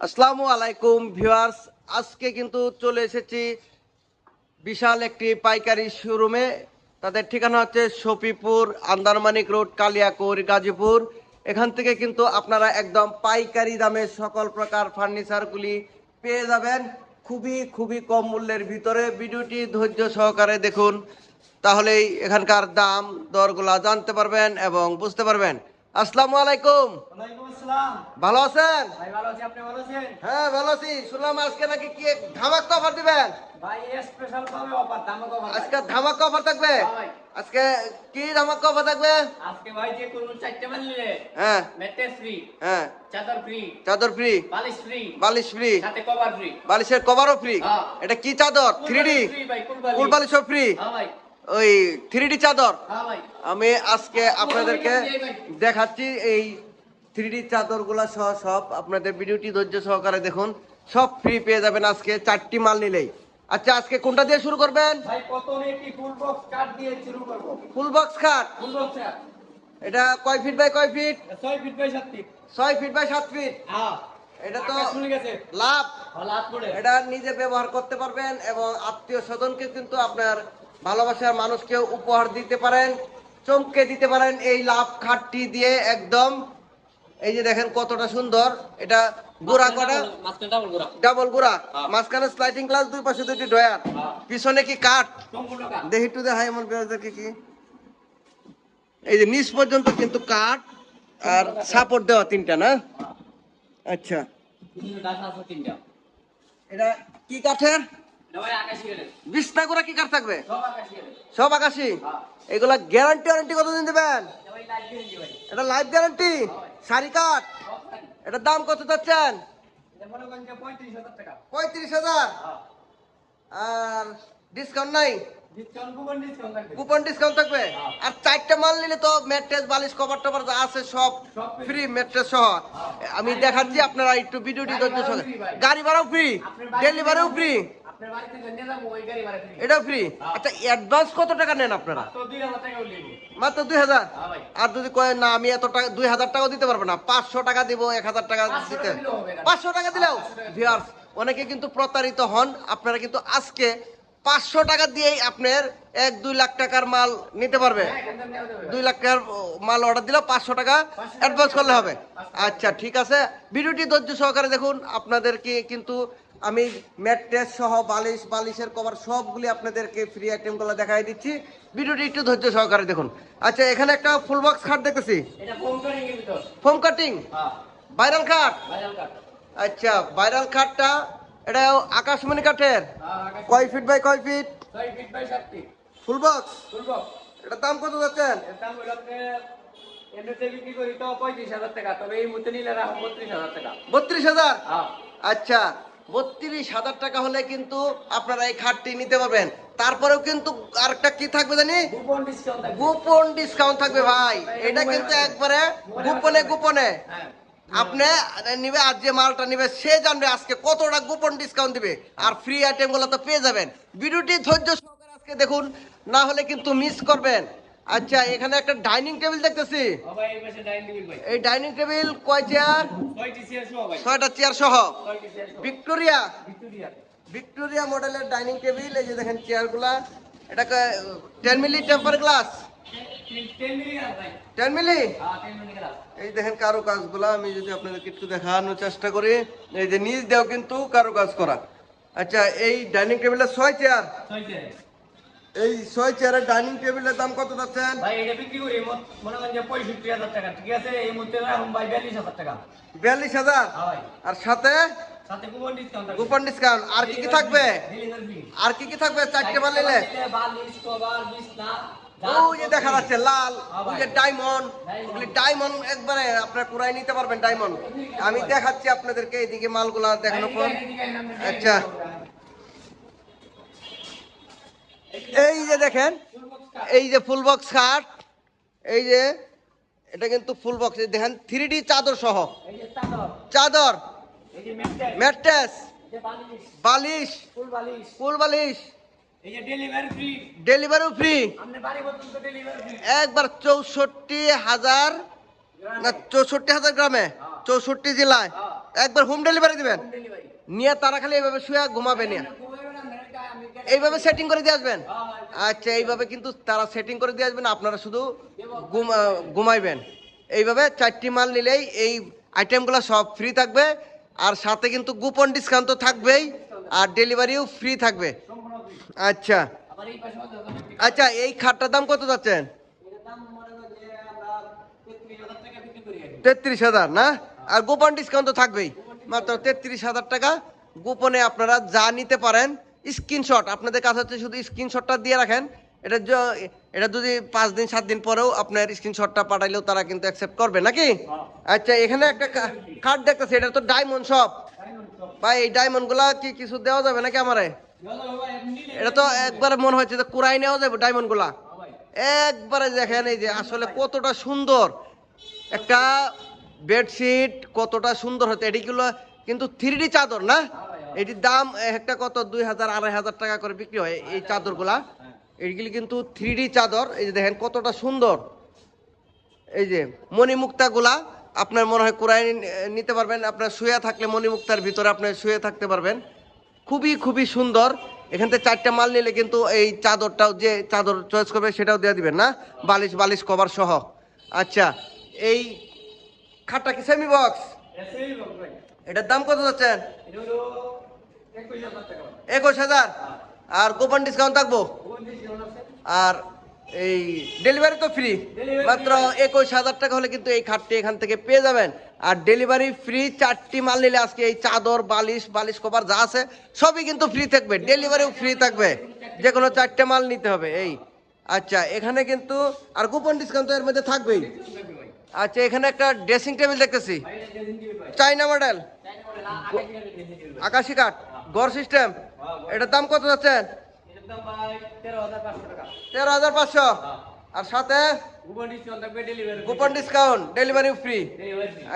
আসসালামু আলাইকুম, ভিউয়ার্স। আজকে কিন্তু চলে এসেছি বিশাল একটি পাইকারি শোরুমে। তাদের ঠিকানা হচ্ছে শফিপুর, আন্দারমানিক রোড, কালিয়াকুর, গাজীপুর। এখান থেকে কিন্তু আপনারা একদম পাইকারি দামে সকল প্রকার ফার্নিচারগুলি পেয়ে যাবেন। খুবই খুবই কম মূল্যের ভিতরে। ভিডিওটি ধৈর্য সহকারে দেখুন। তাহলেই এখানকার দাম, দরগুলা জানতে পারবেন এবং বুঝতে পারবেন। আসসালামু আলাইকুম। ভালো আছেন? হ্যাঁ ভালো আছি। শুনলাম আজকে নাকি কি ধামাক অফার দিবেন? আজকে ধামাক অফার থাকবে? হ্যাঁ আজকে কি ধামাক অফার থাকবে? আজকে ভাই যে কোন চারটে মাল নিলে হ্যাঁ। ম্যাট্রেস ফ্রি হ্যাঁ। চাদর ফ্রি চাদর ফ্রি বালিশ ফ্রি বালিশ ফ্রি সাথে কভার ফ্রি বালিশের কভারও ফ্রি হ্যাঁ। এটা কি চাদর? থ্রি ডি কুল বালিশও ফ্রি হ্যাঁ ভাই। ওই থ্রি চাদর। হ্যাঁ আমি আজকে আপনাদেরকে দেখাচ্ছি এই থ্রি ডি চাদরগুলা সহ সব। আপনাদের ভিডিওটি ধৈর্য সহকারে দেখুন। সব ফ্রি পেয়ে যাবেন আজকে চারটি মাল নিলেই। আচ্ছা আজকে কোনটা দিয়ে শুরু করবেন? ফুল বক্স খাট এটা কয় ফিট বাই কয় ফিট 6 ফিট বাই 7 ফিট ছয় ফিট বাই সাত ফিট হ্যাঁ। এটা তো লাভ। পড়ে এটা নিজে ব্যবহার করতে পারবেন এবং আত্মীয় স্বজনকে কিন্তু আপনার ভালোবাসার মানুষকে উপহার দিতে পারেন চমকে দিতে পারেন এই লাভ খাটটি দিয়ে একদম। এই যে দেখেন কতটা সুন্দর এটা গোড়া কটা? মাঝখানে ডাবল গোড়া। হ্যাঁ। মাঝখানে স্লাইডিং গ্লাস দুই পাশে দুটি ডয়ার হ্যাঁ। পিছনে কি কাঠ? দেখি একটু দেখাই আমার বিরাজদেরকে কি। এই যে নিচ পর্যন্ত কিন্তু কাঠ আর সাপোর্ট দেওয়া তিনটা না? আচ্ছা। আছে তিনটা। এটা কি কাঠের? এটা বিছনা করে কি কাঠ থাকবে? সব আকাশি হ্যাঁ এগুলা গ্যারান্টি ওয়ারেন্টি কতদিন দেবেন? এটা এটা লাইফ গ্যারান্টি শাড়ি সব থাকি এটার দাম কত চাচ্ছেন? এটা পঁয়ত্রিশ হাজার হ্যাঁ। আর ডিসকাউন্ট নাই? কুপন ডিসকাউন্ট থাকবে। হ্যাঁ। আর চারটা মাল নিলে তো ম্যাট্রেস বালিশ কভার টভার যা আছে সব ফ্রি ম্যাট্রেস সহ। আমি দেখাচ্ছি আপনারা একটু ভিডিওটি গাড়ি ভাড়াও ফ্রি ডেলিভারিও ফ্রি এটাও ফ্রি। আচ্ছা অ্যাডভান্স কত টাকা নেন আপনারা? মাত্র দুই হাজার হ্যাঁ আর যদি কয় না আমি এত টাকা দুই হাজার টাকাও দিতে পারব না পাঁচশো টাকা দিব এক হাজার টাকা দিতে। পাঁচশো টাকা দিলেও? 500 অনেকে কিন্তু প্রতারিত হন। আপনারা কিন্তু আজকে পাঁচশো টাকা দিয়েই আপনার এক দুই লাখ টাকার মাল নিতে পারবে। হ্যাঁ দুই লাখ টাকার মাল অর্ডার দিলে পাঁচশো টাকা টাকা অ্যাডভান্স করলে হবে। আচ্ছা ঠিক আছে। ভিডিওটি ধৈর্য সহকারে দেখুন। আপনাদেরকে কিন্তু আমি ম্যাট্রেস সহ বালিশ বালিশের কভার সবগুলি আপনাদেরকে ফ্রি আইটেমগুলো দেখাই দিচ্ছি। ভিডিওটি একটু ধৈর্য সহকারে দেখুন। আচ্ছা এখানে একটা ফুল বক্স খাট দেখতেছি। এটা ফোম কাটিং ভাইরাল খাট আচ্ছা ভাইরাল খাটটা এটা আকাশমণি কাঠের? হ্যাঁ কয় ফিট বাই কয় feet full box full box এটার দাম কত যাচ্ছেন? হাজার বত্রিশ হাজার? হ্যাঁ। আচ্ছা বত্রিশ হাজার টাকা হলে কিন্তু আপনারা এই খাটটি নিতে পারবেন। তারপরেও কিন্তু আরেকটা কি থাকবে জানি? গোপন ডিসকাউন্ট থাকবে। ভাই। এটা কিন্তু একবারে গোপনে গোপনে। হ্যাঁ। আপনি নিবে আর যে মালটা নিবে সে জানবে আজকে কতটা গোপন ডিসকাউন্ট দিবে। আর ফ্রি আইটেমগুলো তো পেয়ে যাবেন। ভিডিওটি ধৈর্য সহকারে আজকে দেখুন না হলে কিন্তু মিস করবেন। আচ্ছা এখানে একটা ডাইনিং টেবিল দেখতেছি। এই ডাইনিং টেবিল কয় চেয়ার? ছয়টি চেয়ার সহ চেয়ার চেয়ার ভিক্টোরিয়া? ভিক্টোরিয়া। মডেলের ডাইনিং টেবিল এই যে দেখেন চেয়ারগুলা। এটাকে ten milli temper glass ten milli এই দেখেন কারও কাজগুলা আমি যদি আপনাদেরকে একটু দেখানোর চেষ্টা করি এই যে নিচ দেও কিন্তু কারও কাজ করা। আচ্ছা এই ডাইনিং টেবিলের ছয় চেয়ার। এই ছয় চেয়ারের ডাইনিং টেবিলের দাম কত যাচ্ছেন? ভাই এটা বিক্রি করি। মনে করেন যে পঁয়ষট্টি হাজার টাকা। ঠিক আছে? এই মুহূর্তে রাখুন ভাই বিয়াল্লিশ হাজার টাকা। বিয়াল্লিশ হাজার? হ্যাঁ আর সাথে? সাথে কুপন ডিসকাউন্ট আর কি কি থাকবে? আর কি কি থাকবে? চারটে মাল নিলে ওই যে দেখা যাচ্ছে লাল। ওই যে ডায়মন্ড। ওগুলি ডায়মন্ড একবারে আপনার পুরাই নিতে পারবেন ডায়মন্ড। আমি দেখাচ্ছি আপনাদেরকে এইদিকে মালগুলা দেখানোর পর আচ্ছা। এই যে দেখেন, এই যে ফুল বক্স খাট, এই যে এটা কিন্তু ফুল বক্স দেখেন থ্রি ডি চাদর সহ। চাদর, ম্যাট্রেস, বালিশ, ফুল বালিশ ডেলিভারি ফ্রি একবার চৌষট্টি হাজার, না, চৌষট্টি হাজার গ্রামে, চৌষট্টি জেলায়। একবার হোম ডেলিভারি দিবেন। নিয়ে তারা খালি এইভাবে শুয়ে ঘুমাবে নিয়ে ঘুমাইবে না মেয়েটা আমি এইভাবে সেটিং করে দিয়ে আসবেন? আচ্ছা এইভাবে কিন্তু তারা সেটিং করে দিয়ে আসবেন আপনারা শুধু ঘুমাইবেন। এইভাবে চারটি মাল নিলেই এই আইটেমগুলো সব ফ্রি থাকবে আর সাথে কিন্তু কুপন ডিসকাউন্ট তো থাকবেই আর ডেলিভারিও ফ্রি থাকবে। আচ্ছা। আচ্ছা এই খাটটার দাম কত যাচ্ছেন? এটার দাম করেন যে আমরা 33,000 টাকা বিক্রি করি আর কি। তেত্রিশ হাজার না? আর গোপন ডিসকাউন্ট তো থাকবেই। মাত্র তেত্রিশ হাজার টাকা। গোপনে আপনারা যা নিতে পারেন স্ক্রিনশট আপনাদের কাছে হচ্ছে শুধু স্ক্রিনশটটা দিয়ে রাখেন। এটা এটা যদি পাঁচ দিন সাত দিন পরেও আপনার স্ক্রিনশটটা পাঠাইলেও তারা কিন্তু অ্যাকসেপ্ট করবে নাকি? আচ্ছা এখানে একটা কার্ড দেখতেছি এটা তো ডায়মন্ড শপ ভাই এই ডায়মন্ডগুলা কি কিছু দেওয়া যাবে নাকি আমারে? এটা তো একবারে মনে হচ্ছে যে কুড়াই নেওয়া যাবে ডায়মন্ডগুলা হ্যাঁ একবারে দেখেন এই যে আসলে কতটা সুন্দর। একটা বেডশিট কতটা সুন্দর হতে এটিগুলো কিন্তু থ্রি চাদর না? এটির দাম একটা কত? দুই হাজার, আড়াই হাজার টাকা করে বিক্রি হয় এই চাদরগুলা। এইগুলি কিন্তু থ্রি চাদর। এই যে দেখেন কতটা সুন্দর। এই যে মণিমুক্তাগুলা, আপনার মনে হয় কোরআন নিতে পারবেন। আপনার শুয়ে থাকলে মণিমুক্তার ভিতরে আপনি শুয়ে থাকতে পারবেন। খুবই খুবই সুন্দর। এখান থেকে চারটা মাল নিলে কিন্তু এই চাদরটাও যে চাদর চয়েস করবে সেটাও দিয়ে দিবেন, না? বালিশ বালিশ কভার সহ। আচ্ছা এই খাটটা কি সেমি বক্স। এটার দাম কত যাচ্ছেন? এটা হলো 21,000 টাকা ভাই। একুশ হাজার। আর কুপন ডিসকাউন্ট থাকব? আর এই ডেলিভারি তো ফ্রি মাত্র একুশ হাজার টাকা হলে কিন্তু এই খাটটি এখান থেকে পেয়ে যাবেন। আর ডেলিভারি ফ্রি চারটি মাল নিলে আজকে এই চাদর বালিশ বালিশ কভার যা আছে সবই কিন্তু ফ্রি থাকবে। ডেলিভারিও ফ্রি থাকবে। যে কোনো চারটে মাল নিতে হবে। এই আচ্ছা এখানে কিন্তু আর কুপন ডিসকাউন্ট তো এর মধ্যে থাকবেই। আচ্ছা এখানে একটা ড্রেসিং টেবিল দেখতেছি। চাইনা মডেল আকাশি কাঠ গড় সিস্টেম এটার দাম কত যাচ্ছেন? এটার দাম ভাই 13,500 টাকা। তেরো হাজার পাঁচশো। আর সাথে কুপন ডিসকাউন্ট ডেলিভারি ফ্রি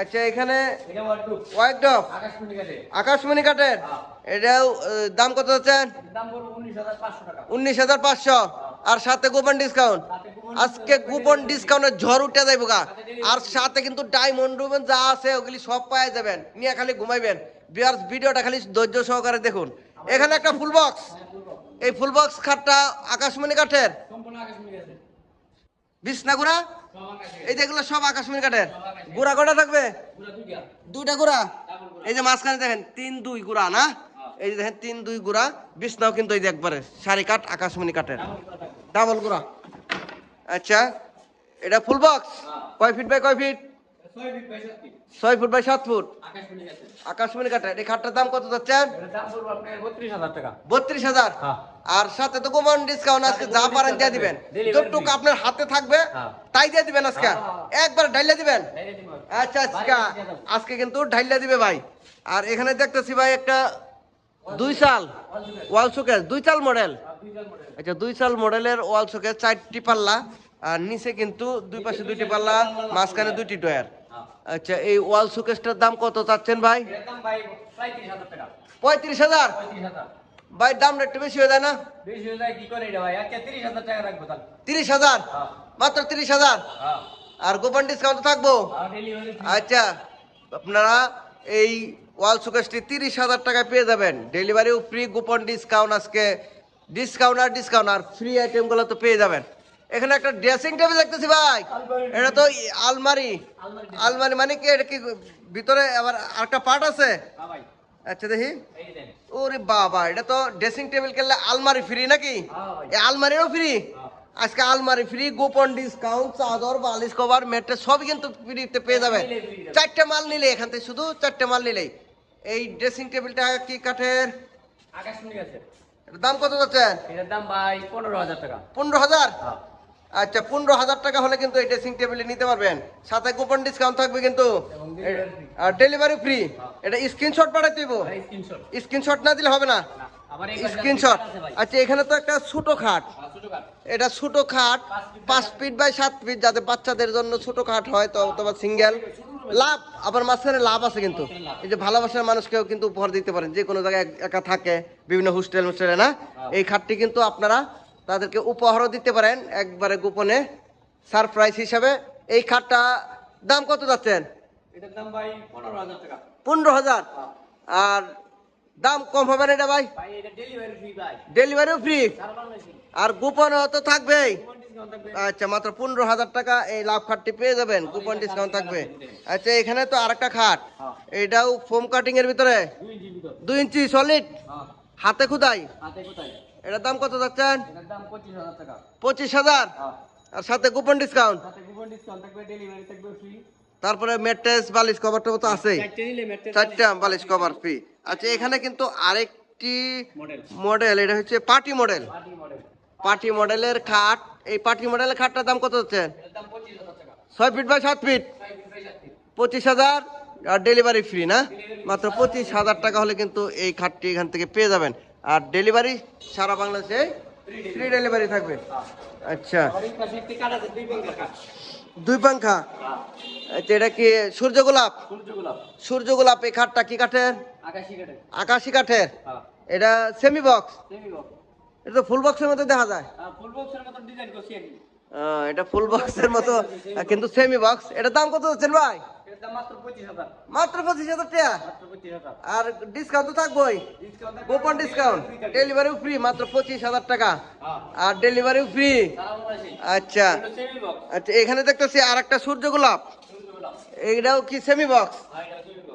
আচ্ছা এখানে ওয়ার্ডরোব আকাশমণি কাঠে কাঠের। এটাও দাম কত পড়বে উনিশ হাজার পাঁচশো আর সাথে কুপন ডিসকাউন্ট আজকে কুপন ডিসকাউন্টের ঝড় উঠে যাইব গা। আর সাথে কিন্তু ডায়মন্ড রুমেন যা আছে ওগুলি সব পাওয়া যাবেন। নিয়ে খালি ঘুমাইবেন। বিয়ার ভিডিওটা খালি ধৈর্য সহকারে দেখুন। এখানে একটা ফুল বক্স। এই ফুল বক্স খাটটা আকাশমণি কাঠের। আকাশে এই যেগুলো সব আকাশমণি কাঠের। গুড়া কটা থাকবে? দুইটা। গুড়া? এই যে মাঝখানে দেখেন তিন দুই গুড়া না? এই যে দেখেন তিন দুই গুড়া। বিছনাও কিন্তু এই যে একবারে। শাড়ি কাঠ আকাশমণি কাঠের। ডাবল গুড়া। আচ্ছা এটা ফুল বক্স কয় ফিট বাই কয় ফিট ছয় ফিট বাই সাত ফিট আকাশমণি কাঠের এই খাটটার দাম কত যাচ্ছেন বত্রিশ হাজার হ্যাঁ। আর সাথে তো গোপন ডিসকাউন্ট আজকে যা পারেন দিয়ে দিবেন। যতটুকু আপনার হাতে থাকবে হ্যাঁ। তাই দিয়ে দিবেন আজকে। হ্যাঁ। একবার ডাইলে দিবেন? আচ্ছা আচ্ছা। আজকে কিন্তু ঢাইলা দিবে ভাই। আর এখানে দেখতেছি ভাই একটা দুই সাল ওয়াল শোকেস দুই দুইটার মডেল আচ্ছা দুই চাল মডেলের ওয়াল শোকেস, চারটি পাল্লা, আর নিচে কিন্তু দুই পাশে দুইটি পাল্লা, মাঝখানে দুইটি ডয়ার আচ্ছা এই ওয়াল শোকেসটার দাম কত চাচ্ছেন ভাই? পঁয়ত্রিশ হাজার? ভাই, দামটা একটু বেশি হয়ে যায় না? তিরিশ হাজার? মাত্র তিরিশ হাজার? আর গোপন ডিসকাউন্ট থাকব? আচ্ছা আপনারা এই ওয়াল শোকেসটি তিরিশ হাজার টাকায় পেয়ে যাবেন। ডেলিভারিও ফ্রি গোপন ডিসকাউন্ট আজকে ডিসকাউন্ট আর ডিসকাউন্ট আর ফ্রি আইটেমগুলো তো পেয়ে যাবেন। এখানে একটা ড্রেসিং টেবিল দেখতেছি ভাই। এটা তো আলমারি। আলমারি মানে কি? এটা কি ভিতরে আবার আরেকটা পার্ট আছে? হ্যাঁ আচ্ছা দেখি। ওরে বাবা এটা তো ড্রেসিং টেবিল কিনলে আলমারি ফ্রি নাকি? হ্যাঁ এই আলমারিও ফ্রি আজকে আলমারি ফ্রি গোপন ডিসকাউন্ট চাদর বালিশ কভার মেট্রেস সবই কিন্তু ফ্রিতে পেয়ে যাবে। চারটে মাল নিলে এখান থেকে শুধু চারটে মাল নিলেই। এই ড্রেসিং টেবিলটা কি কাঠের? আকাশমণি আছে এটার দাম কত যাচ্ছেন? এটার দাম ভাই পনেরো হাজার টাকা। পনেরো হাজার? হ্যাঁ। আচ্ছা পনেরো হাজার টাকা হলে কিন্তু এই ড্রেসিং টেবিলে নিতে পারবেন। সাথে কুপন ডিসকাউন্ট থাকবে কিন্তু। আর ডেলিভারি ফ্রি এটা স্ক্রিনশট পাঠাতে দিব স্ক্রিনশট স্ক্রিনশট না দিলে হবে না? স্ক্রিনশট আচ্ছা এখানে তো একটা ছোট খাট। হ্যাঁ, এটা ছোট খাট পাঁচ ফিট বাই সাত ফিট যাতে বাচ্চাদের জন্য ছোট খাট হয় তো অথবা সিঙ্গেল লাভ আবার মাঝখানে লাভ আছে কিন্তু। এই যে ভালোবাসার মানুষকেও কিন্তু উপহার দিতে পারেন। যে কোনো জায়গায় এক- থাকে বিভিন্ন হোস্টেল হোস্টেলে না? এই খাটটি কিন্তু আপনারা তাদেরকে উপহারও দিতে পারেন। একবারে গোপনে সারপ্রাইজ হিসাবে। এই খাটটা দাম কত যাচ্ছেন? পনেরো হাজার হ্যাঁ। আর দাম কম হবে না এটা ভাই? ভাই এটা ডেলিভারি ফ্রি আর কুপন তো থাকবেই। থাকবে আচ্ছা মাত্র পনেরো হাজার টাকা এই লাভ খাটটি পেয়ে যাবেন। কুপন ডিসকাউন্ট থাকবে। আচ্ছা এখানে তো আরেকটা খাট। এটাও ফোম কাটিং এর ভিতরে? দুই ইঞ্চি সলিড হাতে খুদাই? এটার দাম কত যাচ্ছেন পঁচিশ হাজার। আর সাথে কুপন ডিসকাউন্ট তারপরে ম্যাট্রেস বালিশ কভার টভার তো আছেই। চারটে বালিশ কভার ফ্রি আচ্ছা এখানে কিন্তু আরেকটি মডেল এটা হচ্ছে পার্টি মডেল পার্টি মডেলের খাট এই পার্টি মডেলের খাটটার দাম কত হচ্ছে? ছয় ফিট বাই সাত ফিট। পঁচিশ হাজার। আর ডেলিভারি ফ্রি না? মাত্র পঁচিশ হাজার টাকা হলে কিন্তু এই খাটটি এখান থেকে পেয়ে যাবেন। আর ডেলিভারি সারা বাংলাদেশে ফ্রি ডেলিভারি থাকবে। আচ্ছা। দুই পাংখা। আচ্ছা এটা কি সূর্য গোলাপ? সূর্য গোলাপ। এই খাটটা কি কাঠের? আকাশি কাঠের। আকাশি কাঠের। হ্যাঁ। এটা সেমি বক্স এটা তো ফুল বক্সের মতো দেখা যায়। হ্যাঁ ফুল বক্সের মতন ডিজাইন করছি আর কি এটা ফুল বক্সের মতো কিন্তু সেমি বক্স এটার দাম কত হচ্ছেন ভাই? মাত্র পঁচিশ হাজার। টাকা? আর ডিসকাউন্ট তো থাকবোই। কুপন ডিসকাউন্ট ডেলিভারিও ফ্রি মাত্র পঁচিশ হাজার টাকা। হ্যাঁ। আর ডেলিভারিও ফ্রি আচ্ছা। আচ্ছা এখানে দেখতেছি আর একটা সূর্য গোলাপ। এইটাও কি সেমি বক্স হ্যাঁ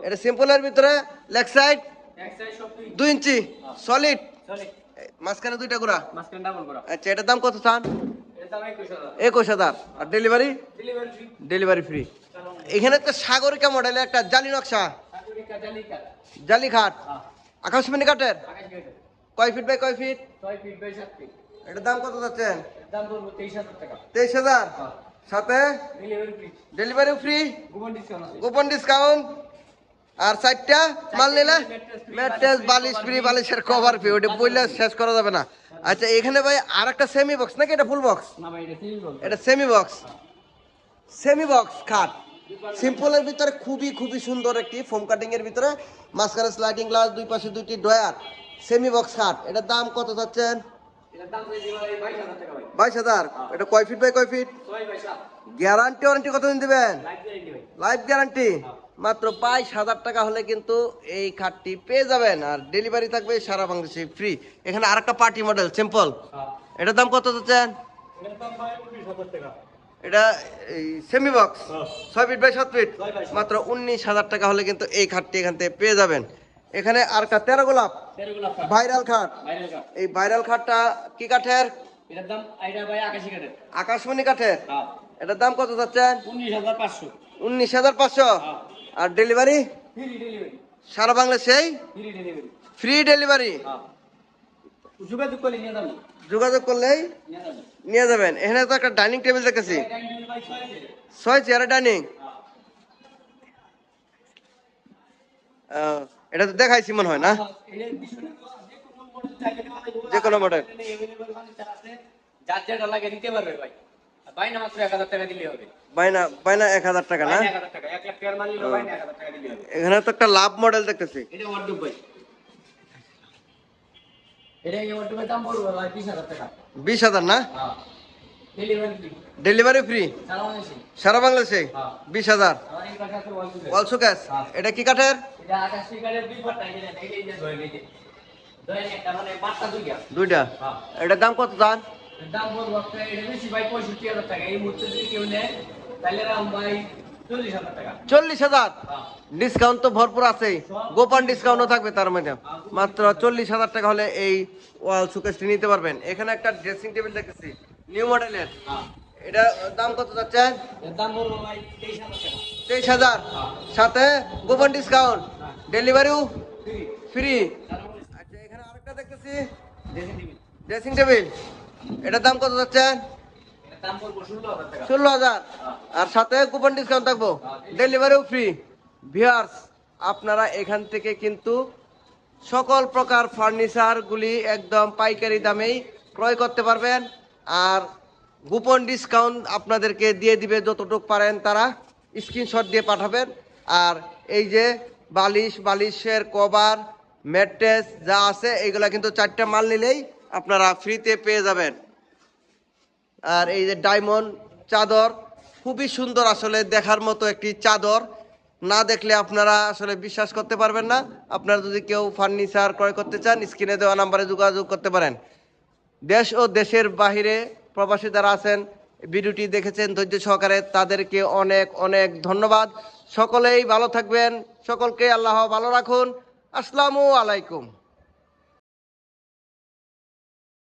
এটা এটা সিম্পলের ভিতরে লেগ সাইড দুই ইঞ্চি সলিড মাঝখানে দুইটা গুড়া আচ্ছা এটার দাম কত চান? একুশ হাজার। আর ডেলিভারি ডেলিভারি ফ্রি এখানে তো সাগরিকা মডেলের একটা জালি নকশা। জালি খাট হ্যাঁ। আকাশমণি কাঠের কয় ফিট বাই কয় ফিট এটার দাম কত যাচ্ছেন? তেইশ হাজার হ্যাঁ। সাথে? ডেলিভারি ফ্রি কুপন ডিসকাউন্ট আর চারটা? মাল নিলে? ম্যাট্রেস বালিশ ফ্রি বালিশের কভার ফ্রি ওটা বললে শেষ করা যাবে না। আচ্ছা এখানে ভাই আর একটা সেমি বক্স নাকি? এটা ফুল বক্স না ভাই এটা সেমি বক্স এটা সেমি বক্স খাট সিম্পলের ভিতরে খুবই খুবই সুন্দর একটি ফোম কাটিং এর ভিতরে। মাঝখানে স্লাইডিং গ্লাস দুই পাশে দুইটি ডয়ার সেমি বক্স খাট এটার দাম কত চাচ্ছেন? বাইশ হাজার হাজার? এটা কয় ফিট বাই কয় ফিট গ্যারান্টি ওয়ারেন্টি কতদিন দিবেন? লাইফ গ্যারান্টি মাত্র বাইশ হাজার টাকা হলে কিন্তু এই খাটটি পেয়ে যাবেন। আর ডেলিভারি থাকবে সারা বাংলাদেশে ফ্রি এখানে আরেকটা পার্টি মডেল সিম্পল হ্যাঁ। এটার দাম কত চাচ্ছেন? এটা সেমি বক্স হ্যাঁ। ছয় ফিট বাই সাত ফিট। মাত্র উনিশ হাজার টাকা হলে কিন্তু এই খাটটি এখান থেকে পেয়ে যাবেন। এখানে আর একটা তেরো গোলাপ। ভাইরাল খাট। এই ভাইরাল খাটটা কি কাঠের? আকাশমণি কাঠের। হ্যাঁ। এটার দাম কত চাচ্ছেন? উনিশ হাজার পাঁচশো। হ্যাঁ আর ডেলিভারি? সারা বাংলাদেশেই ফ্রি ডেলিভারি হ্যাঁ। যোগাযোগ করলেই নিয়ে যাবেন। এখানে তো একটা ডাইনিং টেবিল দেখেছি। ছয় চেয়ারে ডাইনিং। হ্যাঁ এটা তো দেখাইছি মনে হয় না? বিষয়টা তো যে কোনো available furniture আছে। যার যেটা লাগে নিতে পারবে ভাই। বাইনা মাত্র এক হাজার টাকা দিলে হবে। বাইনা বাইনা এক হাজার টাকা না? বাইনা এক হাজার টাকা এক লাখ টাকার মাল নিলে বাইনা এক হাজার টাকা দিলে হবে। এখানে তো একটা লাভ মডেল দেখতেছি। এটা ওয়ার্ডরোব ভাই। এটা এই দাম পড়বে ভাই বিশ হাজার টাকা। বিশ হাজার না? হ্যাঁ। ডেলিভারি ফ্রি সারা বাংলাদেশে। হ্যাঁ। বিশ হাজার। অলসো ক্যাশ এটা কি কাঠের? মানে দুইটা। দুইটা? হ্যাঁ। এটার দাম কত এর দাম বলব আপনার এটা বেশি ভাই পঁয়ষট্টি হাজার টাকা। এই মুহূর্তে যদি কেউ নেয় তাহলে রাম ভাই চল্লিশ হাজার হাজার? হ্যাঁ। ডিসকাউন্ট তো ভরপুর আছে গোপন ডিসকাউন্টও থাকবে তার মধ্যে। মাত্র চল্লিশ হাজার টাকা হলে এই ওয়াল সুকেশটি নিতে পারবেন। এখানে একটা ড্রেসিং টেবিল দেখতেছি নিউ মডেলের হ্যাঁ। এটা দাম কত ভাই তেইশ হাজার সাথে গোপন ডিসকাউন্ট ডেলিভারিও ফ্রি ফ্রি আচ্ছা এখানে আরেকটা দেখতেছি। ড্রেসিং টেবিল ড্রেসিং টেবিল এটার দাম কত যাচ্ছেন? এর ষোলো হাজার ষোলো হাজার। আর সাথে কুপন ডিসকাউন্ট থাকব? ডেলিভারিও ফ্রি ভিয়ার্স আপনারা এখান থেকে কিন্তু সকল প্রকার ফার্নিচারগুলি একদম পাইকারি দামেই ক্রয় করতে পারবেন। আর গোপন ডিসকাউন্ট আপনাদেরকে দিয়ে দিবে যতটুকু পারেন তারা স্ক্রিনশট দিয়ে পাঠাবেন। আর এই যে বালিশ বালিশের কভার ম্যাট্রেস যা আছে এইগুলা কিন্তু চারটা মাল নিলেই আপনারা ফ্রিতে পেয়ে যাবেন। আর এই যে ডায়মন্ড চাদর, খুবই সুন্দর আসলে দেখার মতো একটি চাদর। না দেখলে আপনারা আসলে বিশ্বাস করতে পারবেন না। আপনারা যদি কেউ ফার্নিচার ক্রয় করতে চান, স্ক্রিনে দেওয়া নাম্বারে যোগাযোগ করতে পারেন। দেশ ও দেশের বাহিরে প্রবাসী যারা আছেন, ভিডিওটি দেখেছেন ধৈর্য সহকারে, তাদেরকে অনেক অনেক ধন্যবাদ। সকলেই ভালো থাকবেন। সকলকে আল্লাহ ভালো রাখুন। আসসালামু আলাইকুম।